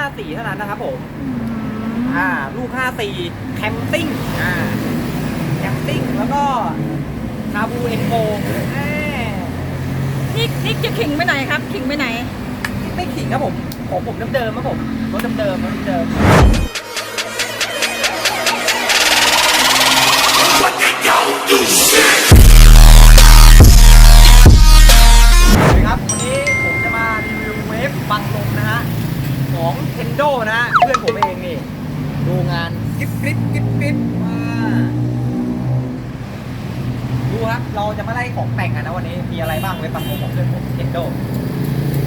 54 เท่านั้นนะครับผม อ่า ลูก 54 แคมปิ้ง อ่า แคมปิ้ง แล้วก็คาบูเอ็นโกนี่นี่จะขิงไปไหนครับขิงไปไหน ไม่ขิงครับผม ของผมเดิมๆครับผม รถเดิมๆรถเดิมสวัสดีครับ วันนี้ผมจะมารีวิวเวฟบังลมนะฮะ ของ Tendo นะฮะเพื่อนผมเองนี่ ดูงานกิ๊บกริบกิ๊บกริบมาดูครับเราจะมาไล่ของแต่งกันนะวันนี้ มีอะไรบ้างเว็บบังลมของเพื่อนผม Tendo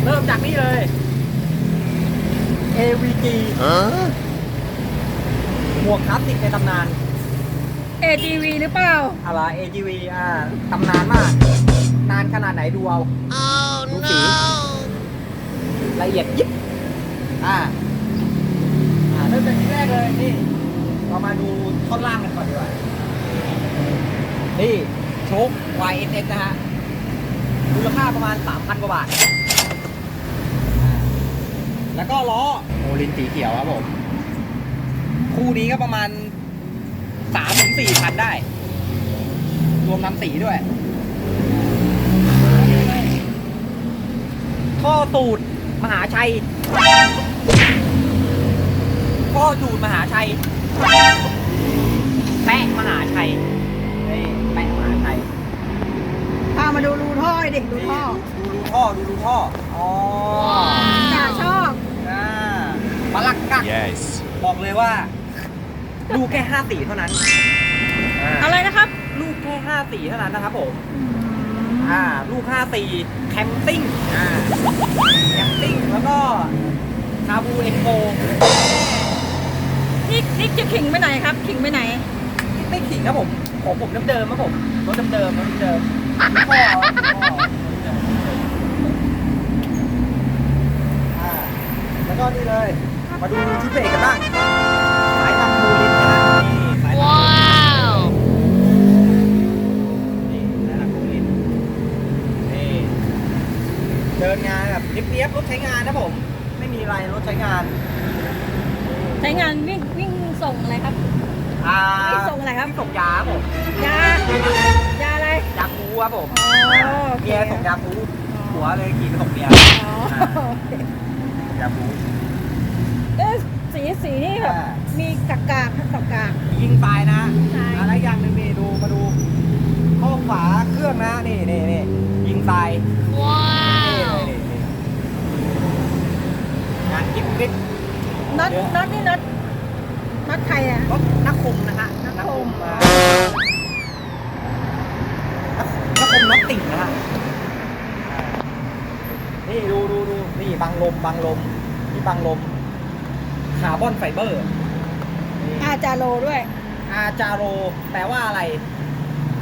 เริ่มจากนี่เลย AVG หมวกคลาสสิกในตำนาน AGV หรือเปล่า อะไร AGV อ่าตำนานมาก นานขนาดไหนดูเอาดูสีละเอียดยิบ อ่าอ่าเริ่มจากที่แรกเลยนี่เรามาดูท่อนล่างกันก่อนดีกว่านี่โชค YSS นะฮะมูลค่าประมาณ 3,000 กว่าบาทอ่าแล้วก็ล้อโมลินสีเขียวครับผม คู่นี้ก็ประมาณสามถึงสี่พันได้ รวมน้ำสีด้วย ท่อตูด มหาชัย ท่อตูดมหาชัย แปะมหาชัยนี่แปะมหาชัย พามาดูรูท่อดิดูนี่ท่อดูดูท่อดูดูท่อ อ๋อจ่าชอบอ่าปลักกัก Yes. บอกเลยว่าลูกแค่ห้าสี่เท่านั้นอ่า อะไรนะครับ ลูกแค่ห้าสี่เท่านั้นนะครับผม อ่า ลูกห้าสี่แคมปิ้ง อ่า แคมปิ้ง แล้วก็คาบูเอ็นโก นี่นี่จะขิงไปไหนครับขิงไปไหน ไม่ขิงครับผมของผมเดิมๆครับผมรถเดิมๆรถเดิมๆพ่อพ่ออ่าแล้วก็นี่เลย มาดูชุดเบรกกันบ้างสายตังมูลินนะฮะนี่สายตังมูลินนี่นะครับผมนี่นี่เดินงานแบบเรียบๆรถใช้งานนะผม ไม่มีอะไรรถใช้งาน ใช้งานวิ่งวิ่ง ส่งอะไรครับอ่าไม่ส่งอะไรครับม่ส่งยาครับผมยายาอะไรยาคูครับผมอ๋อโอเคเมียส่งยาคูหัวเลยขี่ไปส่งเมียอ๋อโอเคยาคู เอ๊ะสีสีนี่แบบอ่า มีกากกากกากกากยิงตายนะใช่ อะไรอย่างหนึ่งนี่ดูมาดูข้อฝาเครื่องนะนี่นี่นี่ยิงตายว้าวงานกิ๊บกิ๊บน็อตเยอะน็อตนี่น็อตน็อต ตติ่งนะฮะอ่านี่ดูดูดูนี่บังลมบังลมนี่บังลมคาร์บอนไฟเบอร์นี่อาจาโลด้วย อาจาโรแปลว่าอะไร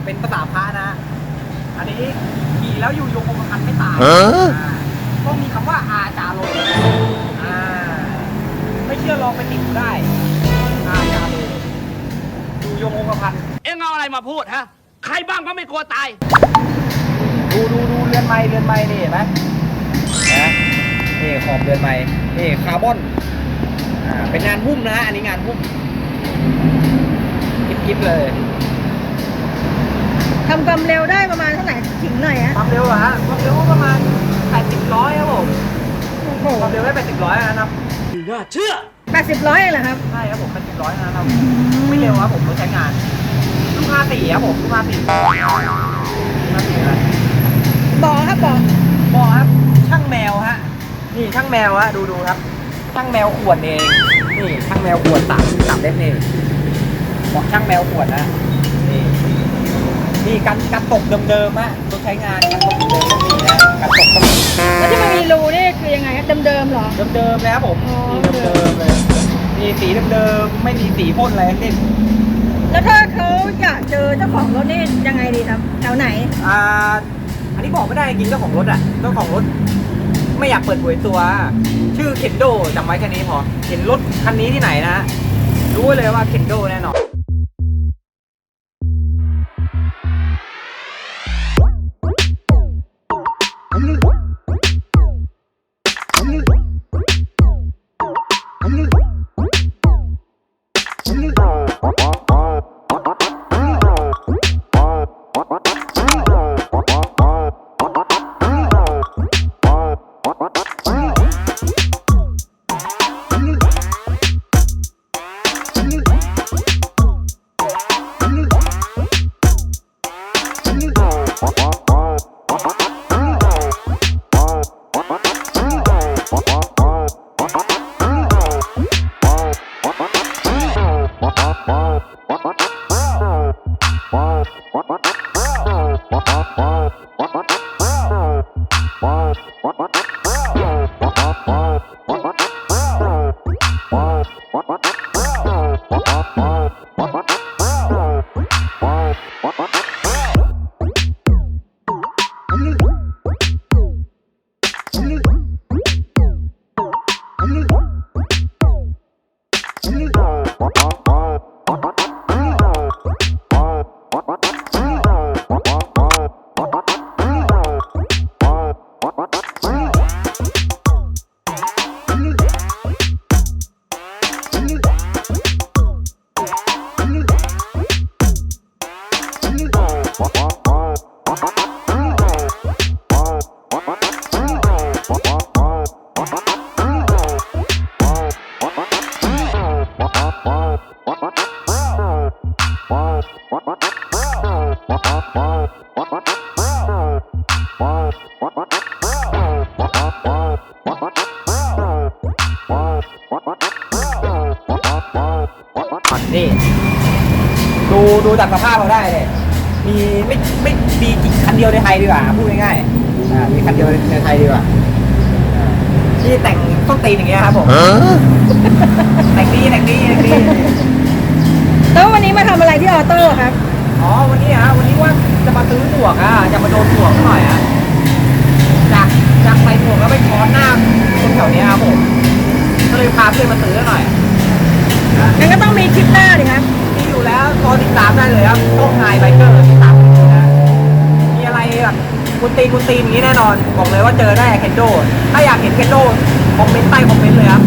เป็นภาษาพระนะ อันนี้ขี่แล้วอยู่ยงคงกระพันไม่ตายฮะอ่าต้องมีคำว่าอาจาโรอ่าไม่เชื่อลองไปติดดูได้ อาจาโรอยู่ยงคงกระพันเอ็งเอาอะไรมาพูดฮะ ใครบ้างก็ไม่กลัวตาย ดูดูดูเรือนไม้เรือนไม้นี่เห็นไหมนะนี่ขอบเรือนไม้นี่คาร์บอนอ่าเป็นงานหุ้มนะฮะอันนี้งานหุ้มกิ๊บกิ๊บเลยทำความเร็วได้ประมาณเท่าไหร่ขิงหน่อยอะความเร็วเหรอฮะความเร็วก็ประมาณ80ร้อยครับผมโอ้โหความเร็วได้80ร้อยนะครับแปดสิบร้อยเองเหรอครับใช่ครับผม80ร้อยนะครับไม่เร็วครับผมรถใช้งานลูก54ครับผมลูก54ลูก54อะไร บอกครับบอกบอกครับ ช่างแมวฮะ นี่ช่างแมวฮะ ดูดูครับ ช่างแมวขวดเอง นี่ช่างแมวขวดสามสามเล่มเองบอกช่างแมวขวดนะ นี่นี่กันกันตกเดิมๆฮะรถใช้งานกันตกเดิมๆต้องมีนะกันตกต้องมีแล้วที่มันมีรูนี่คือยังไงครับเดิมๆเหรอ เดิมๆเลยครับผมอ๋อ นี่เดิมๆเลยมีสีเดิมๆไม่มีสีพ่นอะไรทั้งสิ้น แล้วถ้าเขาอยากเจอเจ้าของรถนี่ยังไงดีครับแถวไหน อ่า อันนี้บอกไม่ได้จริงเจ้าของรถอะเจ้าของรถ ไม่อยากเปิดเผยตัว ชื่อเคนโดจำไว้แค่นี้พอ เห็นรถคันนี้ที่ไหนนะ รู้เลยว่าเคนโดแน่นอน นี่ ดูดูจากสภาพเราได้เลยมีไม่ไม่มีกี่คันเดียวในไทยดีกว่าพูดง่ายๆอ่ามีคันเดียวในไทยดีกว่าอ่าที่แต่งต้นตีนอย่างเงี้ยครับผมแต่งดีแต่งดีแต่งดีแล้ววันนี้มาทำอะไรที่ออโต้ครับอ๋อวันนี้ฮะวันนี้ว่าจะมาซื้อหมวกอะจะมาโดนหมวกหน่อยอะจากจากใส่หมวกแล้วไปช้อนหน้าคนแถวเนี้ยครับผมก็เลยพาเพื่อนมาซื้อหน่อยนะ งั้นก็ต้องมีคลิปหน้าดิครับ มีอยู่แล้วรอ ตามได้เลยครับต้องไฮไบเกอร์ที่ตามนะมีอะไรแบบคุณตีนคุณตีอย่างนี้แน่นอน บอกเลยว่าเจอได้เคนโด ถ้าอยากเห็นเคนโดคอมเมนต์ใต้คอมเมนต์เลยครับ